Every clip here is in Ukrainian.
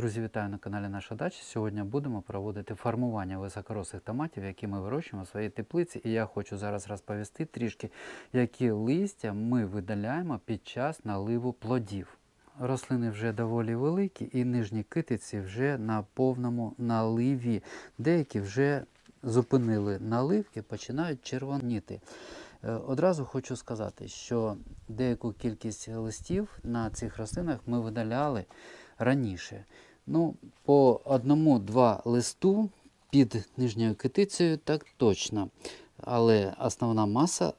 Друзі, вітаю на каналі Наша Дача. Сьогодні будемо проводити формування високорослих томатів, які ми вирощуємо в своїй теплиці. І я хочу зараз розповісти трішки, які листя ми видаляємо під час наливу плодів. Рослини вже доволі великі, і нижні китиці вже на повному наливі. Деякі вже зупинили наливки, починають червоніти. Е, Одразу хочу сказати, що деяку кількість листів на цих рослинах ми видаляли раніше. Ну, по одному-два листу під нижньою китицею так точно. Але основна маса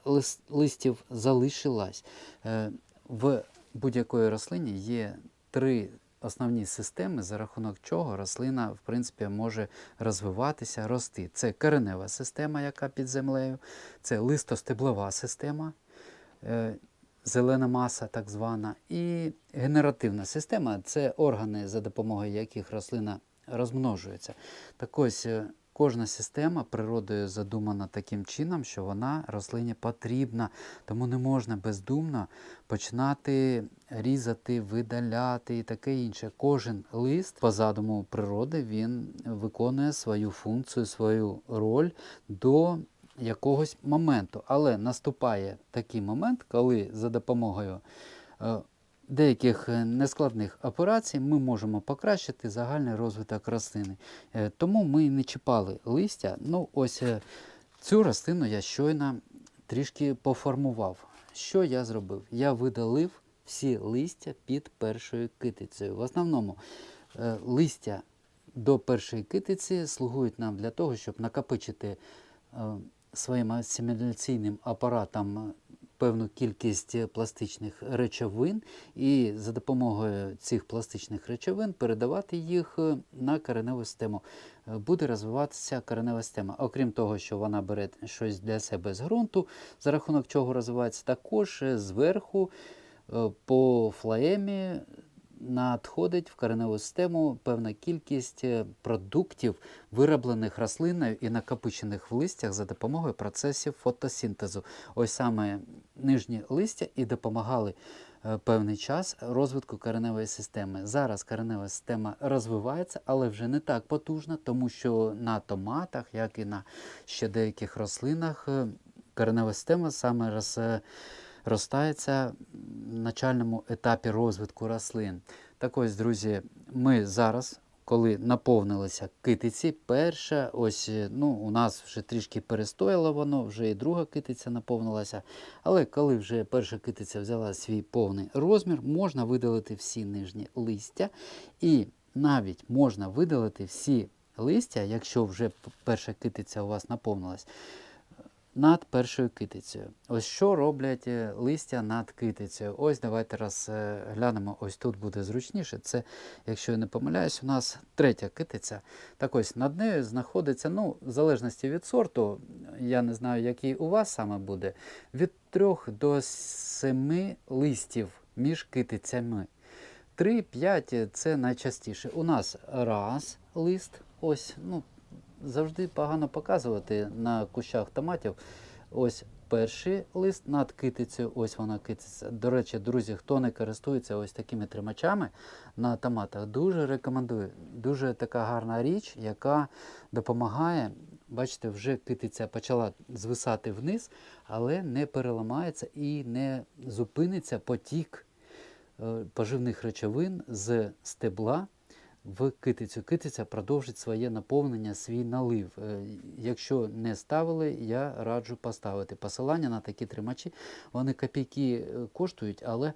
листів залишилась. Е, В будь-якої рослині є три основні системи, за рахунок чого рослина в принципі, може розвиватися, рости. Це коренева система, яка під землею, це листостеблова система. Зелена маса, так звана, і генеративна система це органи, за допомогою яких рослина розмножується. Так ось е, кожна система природою задумана таким чином, що вона рослині потрібна, тому не можна бездумно починати різати, видаляти і таке інше. Кожен лист по задуму природи він виконує свою функцію, свою роль до якогось моменту. Але наступає такий момент, коли за допомогою е, деяких е, нескладних операцій ми можемо покращити загальний розвиток рослини. Е, Тому ми не чіпали листя. Ну, ось цю рослину я щойно трішки поформував. Що я зробив? Я видалив всі листя під першою китицею. В основному листя до першої китиці слугують нам для того, щоб накопичити своїм асиміляційним апаратом е, певну кількість е, пластичних речовин і за допомогою цих пластичних речовин передавати їх е, на кореневу систему. Буде розвиватися коренева система. Окрім того, що вона бере щось для себе з ґрунту, за рахунок чого розвивається, також зверху по флаемі надходить в кореневу систему певна кількість е, продуктів, вироблених рослиною і накопичених в листях за допомогою процесів фотосинтезу. Ось саме нижні листя і допомагали е, певний час розвитку кореневої системи. Зараз коренева система розвивається, але вже не так потужно, тому що на томатах, як і на ще деяких рослинах, е, коренева система саме роз, ростається в начальному етапі розвитку рослин. Так ось, друзі, ми зараз, коли наповнилися китиці, перша, ось ну, у нас вже трішки перестояло воно, вже і друга китиця наповнилася. Але коли вже перша китиця взяла свій повний розмір, можна видалити всі нижні листя, і навіть можна видалити всі листя, якщо вже перша китиця у вас наповнилась над першою китицею. Ось що роблять е, листя над китицею. Ось давайте раз е, глянемо, ось тут буде зручніше. Це, якщо я не помиляюсь, у нас третя китиця. Так ось над нею знаходиться, ну, в залежності від сорту, я не знаю, який у вас саме буде, від 3 до 7 листів між китицями. 3-5 це найчастіше. У нас раз лист, ось, ну, завжди погано показувати на кущах томатів. Ось перший лист над китицею, ось вона китиця. До речі, друзі, хто не користується ось такими тримачами на томатах, дуже рекомендую. Дуже така гарна річ, яка допомагає. Бачите, вже китиця почала звисати вниз, але не переламається і не зупиниться потік е, поживних речовин з стебла в китицю. Китиця продовжить своє наповнення, свій налив. Е, Якщо не ставили, я раджу поставити. Посилання на такі тримачі, вони копійки е, коштують, але е,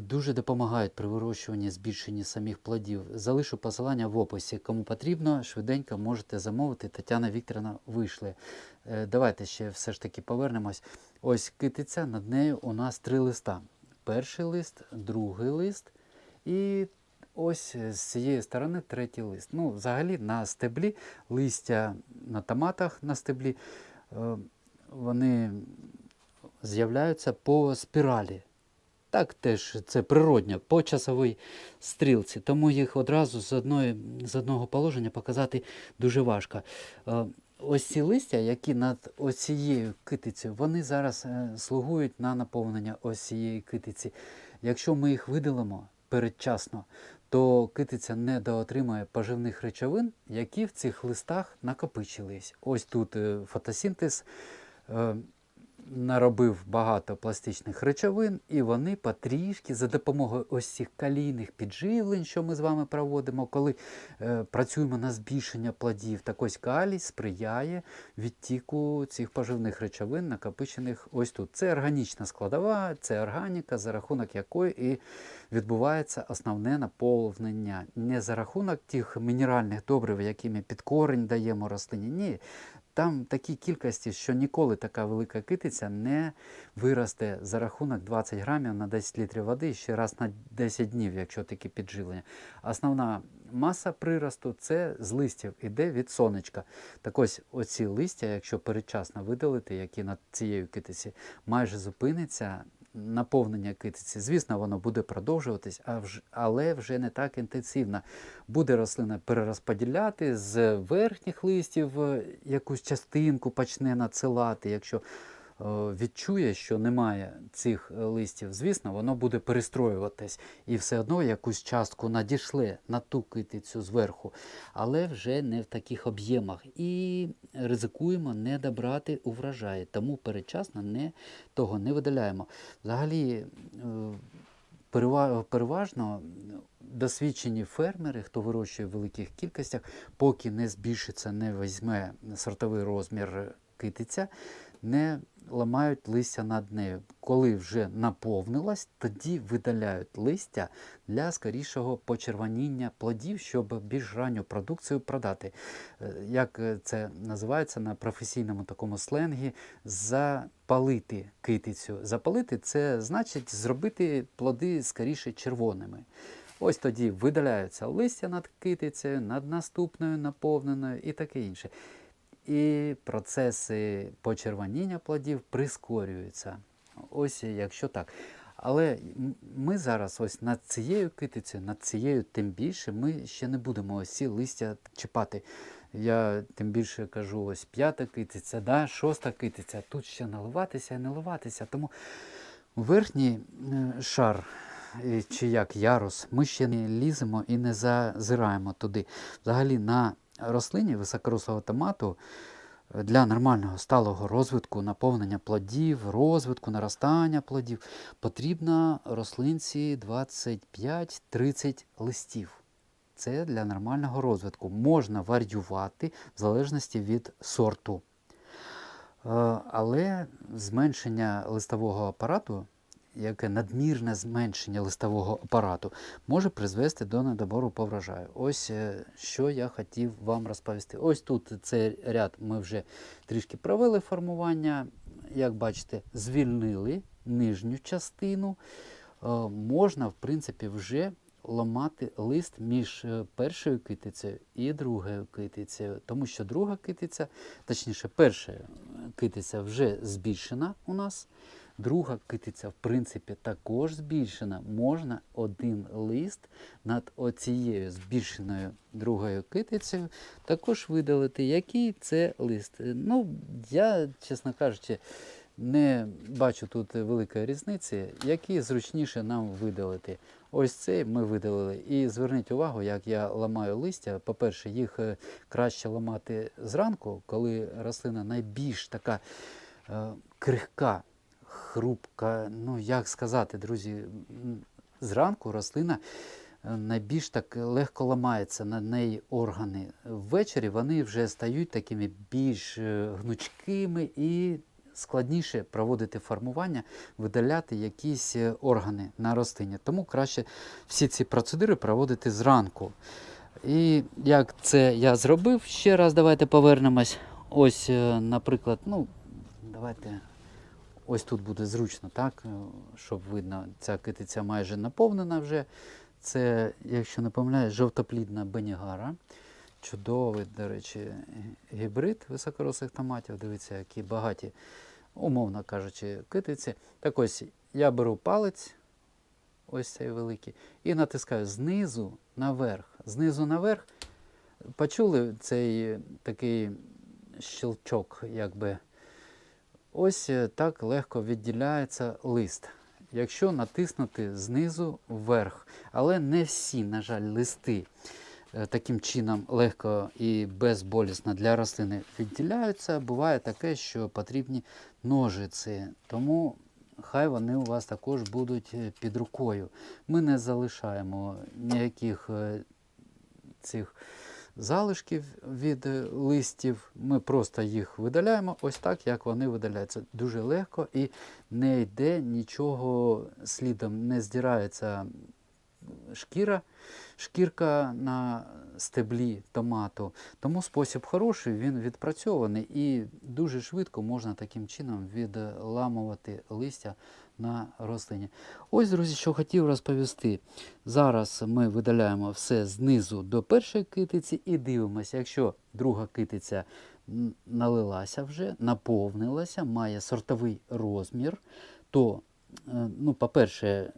дуже допомагають при вирощуванні збільшенні самих плодів. Залишу посилання в описі. Кому потрібно, швиденько можете замовити. Тетяна Вікторівна вийшли. Давайте ще все ж таки повернемось. Ось китиця, над нею у нас три листа. Перший лист, другий лист і ось з цієї сторони третій лист. Ну, взагалі на стеблі листя на томатах на стеблі е, вони з'являються по спіралі. Так теж це природньо, по часовій стрілці. Тому їх одразу з, одної, з одного положення показати дуже важко. Е, Ось ці листя, які над ось цією китицею, вони зараз е, слугують на наповнення ось цієї китиці. Якщо ми їх видалимо передчасно, то китиця не доотримує поживних речовин, які в цих листах накопичились. Ось тут фотосінтез фотосинтез е, наробив багато пластичних речовин, і вони потрішки за допомогою ось цих калійних підживлень, що ми з вами проводимо, коли е, працюємо на збільшення плодів, так ось калій сприяє відтіку цих поживних речовин, накопичених ось тут. Це органічна складова, це органіка, за рахунок якої і відбувається основне наповнення. Не за рахунок тих мінеральних добрив, які ми під корень даємо рослині. Ні. Там такі кількості, що ніколи така велика китиця не виросте за рахунок 20 грамів на 10 літрів води ще раз на 10 днів, якщо таке підживлення. Основна маса приросту це з листів, іде від сонечка. Так ось оці листя, якщо передчасно видалити, які над цією китиці, майже зупиниться наповнення китиці. Звісно, воно буде продовжуватись, але вже не так інтенсивно. Буде рослина перерозподіляти з верхніх листів е, якусь частинку почне надсилати. Якщо відчує, що немає цих е, листів, звісно, воно буде перестроюватись і все одно якусь частку надішле на ту китицю зверху, але вже не в таких об'ємах. І ризикуємо не добрати у врожаї, тому передчасно не, того не видаляємо. Взагалі, е, переважно досвідчені фермери, хто вирощує в великих кількостях, поки не збільшиться, не візьме сортовий розмір китиця, не ламають листя над нею. Коли вже наповнилась, тоді видаляють листя для скорішого почервоніння плодів, щоб більш ранню продукцію продати. Е, Як е, це називається на професійному такому сленгі, запалити китицю. Запалити це значить зробити плоди скоріше червоними. Ось тоді видаляються листя над китицею, над наступною наповненою і таке інше. І процеси почервоніння плодів прискорюються. Ось якщо так. Але ми зараз ось над цією китицею, над цією тим більше, ми ще не будемо ось ці листя чіпати. Я тим більше кажу, ось п'ята китиця, да, шоста китиця, тут ще наливатися і наливатися. Тому верхній е, шар, е, чи як ярус, ми ще не ліземо і не зазираємо туди. Взагалі на рослині високорослого томату е, для нормального сталого розвитку, наповнення плодів, розвитку, наростання плодів потрібно рослинці 25-30 листів. Це для нормального розвитку. Можна варіювати в залежності від сорту. Е, Але зменшення листового апарату, яке надмірне зменшення листового апарату, може призвести до недобору по врожаю. Ось е, що я хотів вам розповісти. Ось тут цей ряд ми вже трішки провели формування. Як бачите, звільнили нижню частину. Е, Можна, в принципі, вже ламати лист між е, першою китицею і другою китицею, тому що друга китиця, точніше, перша китиця вже збільшена у нас, друга китиця, в принципі, також збільшена. Можна один лист над оцією збільшеною другою китицею також видалити. Який це лист? Ну, я, чесно кажучи, не бачу тут великої різниці, які зручніше нам видалити. Ось цей ми видалили. І зверніть увагу, як я ламаю листя. По-перше, їх е, краще ламати зранку, коли рослина найбільш така е, крихка, хрупка. Ну, як сказати, друзі, зранку рослина е, найбільш так легко ламається на неї органи. Ввечері вони вже стають такими більш е, гнучкими і складніше проводити формування, видаляти якісь е, органи на рослині. Тому краще всі ці процедури проводити зранку. І як це я зробив, ще раз давайте повернемось. Ось, наприклад, ну, давайте. Ось тут буде зручно, так, е, щоб видно, ця китиця майже наповнена вже. Це, якщо не помиляюсь, жовтоплідна бенігара. Чудовий, до речі, гібрид високорослих томатів. Дивіться, які багаті, умовно кажучи, китиці. Так ось я беру палець, ось цей великий, і натискаю знизу наверх. Знизу наверх. Почули цей такий щелчок, якби. Ось е, так легко відділяється лист. якщо натиснути знизу вверх. Але не всі, на жаль, листи е, таким чином легко і безболісно для рослини відділяються. Буває таке, що потрібні ножиці. Тому хай вони у вас також будуть е, під рукою. Ми не залишаємо ніяких цих залишків від е, листів. Ми просто їх видаляємо ось так, як вони видаляються. Дуже легко і не йде нічого слідом, не здирається шкіра, шкірка на стеблі томату. Тому спосіб хороший, він відпрацьований і дуже швидко можна таким чином відламувати листя на рослині. Ось, друзі, що хотів розповісти. Зараз ми видаляємо все знизу до першої китиці і дивимося, якщо друга китиця налилася вже, наповнилася, має сортовий розмір, то, е, ну, по-перше,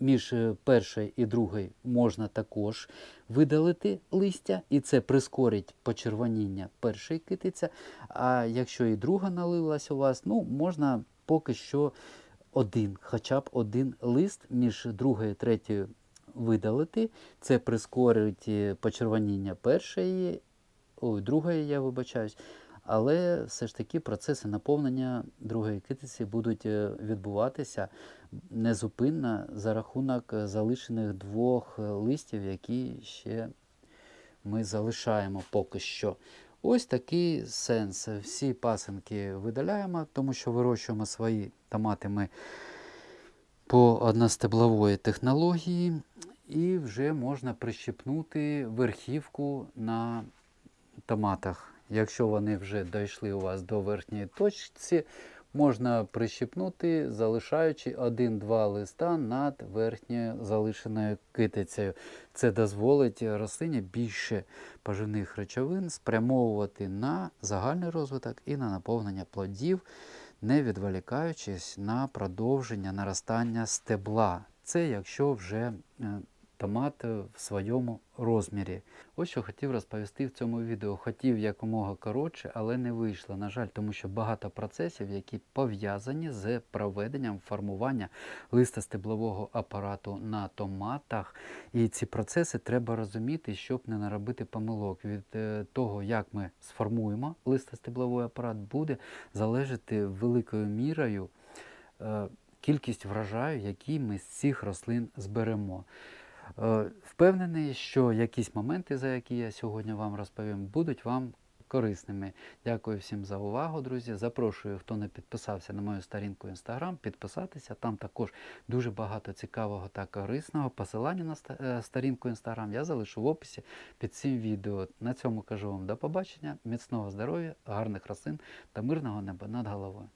між першою і другою можна також видалити листя, і це прискорить почервоніння першої китиця. А якщо і друга налилась у вас, ну можна поки що один, хоча б один лист між другою і третьою видалити. Це прискорить е, почервоніння першої, ой, другої, я вибачаюсь. Але все ж таки процеси наповнення другої китиці будуть е, відбуватися незупинно за рахунок залишених двох листів, які ще ми залишаємо поки що. Ось такий сенс. Всі пасинки видаляємо, тому що вирощуємо свої томати ми по одностеблової технології, і вже можна прищепнути верхівку на томатах. Якщо вони вже дійшли у вас до верхньої точці, можна прищепнути, залишаючи один-два листа над верхньою залишеною китицею. Це дозволить рослині більше поживних речовин спрямовувати на загальний розвиток і на наповнення плодів, не відволікаючись на продовження наростання стебла. Це якщо вже е, томат в своєму розмірі. Ось що хотів розповісти в цьому відео. Хотів якомога коротше, але не вийшло. На жаль, тому що багато процесів, які пов'язані з проведенням формування листостеблового апарату на томатах. І ці процеси треба розуміти, щоб не наробити помилок. Від е, того, як ми сформуємо листостебловий апарат, буде залежати великою мірою е, кількість врожаю, який ми з цих рослин зберемо. Е, Впевнений, що якісь моменти, за які я сьогодні вам розповім, будуть вам корисними. Дякую всім за увагу, друзі. Запрошую, хто не підписався на мою сторінку Instagram, підписатися. Там також дуже багато цікавого та корисного. Посилання на е, сторінку Instagram я залишу в описі під цим відео. На цьому кажу вам до побачення, міцного здоров'я, гарних рослин та мирного неба над головою.